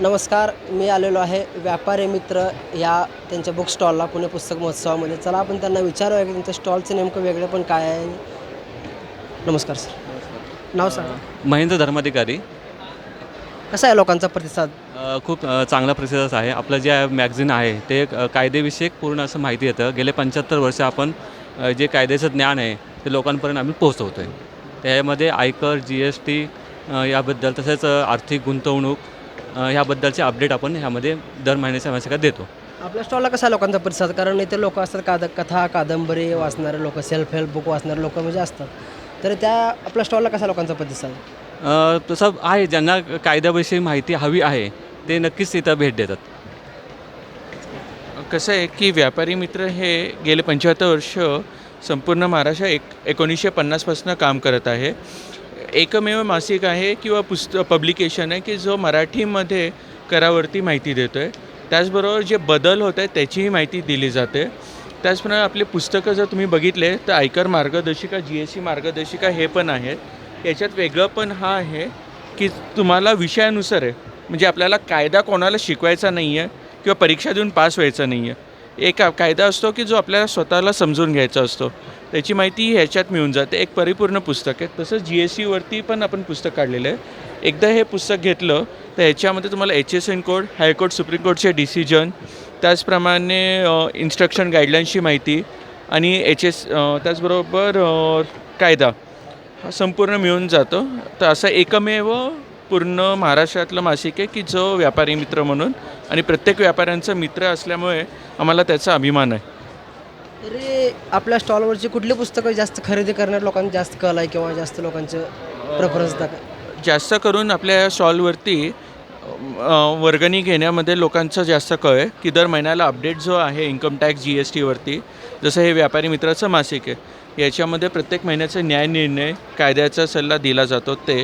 नमस्कार मी आलेलो आहे व्यापारी मित्र या त्यांच्या बुक स्टॉलला पुणे पुस्तक महोत्सवामध्ये. चला आपण त्यांना विचारूया की त्यांच्या स्टॉलचं नेमकं वेगळं पण काय आहे. नमस्कार सर नाव सांगा. महेंद्र धर्माधिकारी. कसा आहे लोकांचा प्रतिसाद? अ, खूप अ, चांगला प्रतिसाद आहे. आपलं जे मॅगझिन आहे ते अ, कायदेविषयक पूर्ण असं माहिती येतं गेले पंच्याहत्तर वर्ष आपण अ, जे कायद्याचं ज्ञान आहे ते लोकांपर्यंत आम्ही पोहोचवतो आहे त्यामध्ये आयकर जी एस टी याबद्दल तसेच अ, आर्थिक गुंतवणूक ह्याबद्दलचे अपडेट आपण ह्यामध्ये दर महिन्याच्या मासिकात देतो. आपल्या स्टॉलला कसा लोकांचा प्रतिसाद? कारण इथे लोक असतात काद कथा कादंबरी वाचणारे लोक सेल्फ हेल्प बुक वाचणारे लोक म्हणजे असतात. तर त्या आपल्या स्टॉलला कसा लोकांचा प्रतिसाद? अ, तसं आहे ज्यांना कायद्याविषयी माहिती हवी आहे ते नक्कीच तिथं भेट देतात. कसं आहे की व्यापारी मित्र हे गेले पंच्याहत्तर वर्ष संपूर्ण महाराष्ट्र एक एकोणीसशे पन्नासपासून काम करत आहे. एकमेव मासिक आहे किंवा पुस्तक पब्लिकेशन आहे की जो मराठीमध्ये करावरती माहिती देतो आहे त्याचबरोबर जे बदल होत आहेत त्याचीही माहिती दिली जाते. त्याचप्रमाणे आपले पुस्तकं जर तुम्ही बघितले तर आयकर मार्गदर्शिका जी एस सी मार्गदर्शिका हे पण आहेत. याच्यात वेगळं पण हा आहे की तुम्हाला विषयानुसार आहे. म्हणजे आपल्याला कायदा कोणाला शिकवायचा नाही आहे किंवा परीक्षा देऊन पास व्हायचा नाही आहे एक कायदा असतो की जो आपल्याला स्वतःला समजून घ्यायचा असतो. त्याची माहिती ह्याच्यात मिळून जाते. एक परिपूर्ण पुस्तक आहे. तसंच जी एस सीवरती पण आपण पुस्तक काढलेलं आहे. एकदा हे पुस्तक घेतलं तर ह्याच्यामध्ये तुम्हाला H S N code high court supreme कोर्टचे decision त्याचप्रमाणे इन्स्ट्रक्शन गाईडलाईन्सची माहिती आणि एच एस त्याचबरोबर कायदा. हा संपूर्ण मिळून जातो. तर असं एकमेव पूर्ण महाराष्ट्रातलं मासिक आहे की जो व्यापारी मित्र म्हणून आणि प्रत्येक व्यापाऱ्यांचा मित्र असल्यामुळे आम्हाला त्याचा अभिमान आहे. तरी आपल्या स्टॉलवरची कुठली पुस्तकं जास्त खरेदी करणाऱ्या लोकांना जास्त कल आहे किंवा जास्त लोकांचं प्रेफरन्स दाखव जास्त करून आपल्या स्टॉलवरती वर्गणी घेण्यामध्ये लोकांचा जास्त कळ आहे. की दर महिन्याला अपडेट जो आहे इन्कम टॅक्स जी एस टीवरती जसं हे व्यापारी मित्राचं मासिक आहे. याच्यामध्ये प्रत्येक महिन्याचा न्याय निर्णय कायद्याचा सल्ला दिला जातो ते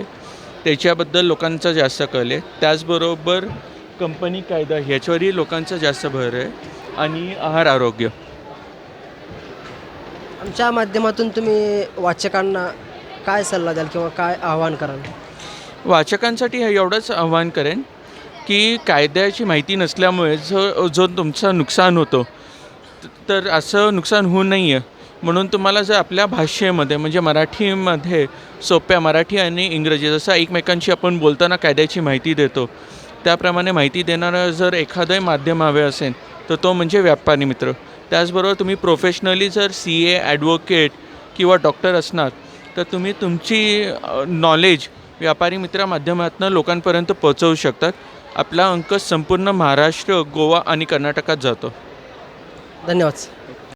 त्याच्याबद्दल लोकांचा जास्त कल आहे. त्याचबरोबर कंपनी कायदा ह्याच्यावरही लोकांचा जास्त भर आहे. आणि आहार आरोग्य. आमच्या माध्यमातून तुम्ही वाचकांना काय सल्ला द्याल किंवा काय आव्हान कराल? वाचकांसाठी हे एवढंच आव्हान करेन की कायद्याची माहिती नसल्यामुळे जो जो तुमचं नुकसान होतो तर असं नुकसान होऊ नाही आहे म्हणून तुम्हाला जर आपल्या भाषेमध्ये म्हणजे मराठीमध्ये सोप्या मराठी आणि इंग्रजी जसं एकमेकांशी आपण बोलताना कायद्याची माहिती देतो त्याप्रमाणे माहिती देणारं जर एखादं माध्यम हवे असेल तर तो म्हणजे व्यापारी मित्र. त्याचबरोबर तुम्ही प्रोफेशनली जर सी ए ॲडव्होकेट किंवा डॉक्टर असणार तर तुम्ही तुमची नॉलेज व्यापारी मित्र माध्यमातून लोकांपर्यंत पोहोचवू शकतात. आपला अंक संपूर्ण महाराष्ट्र गोवा आणि कर्नाटकात जातो. धन्यवाद सर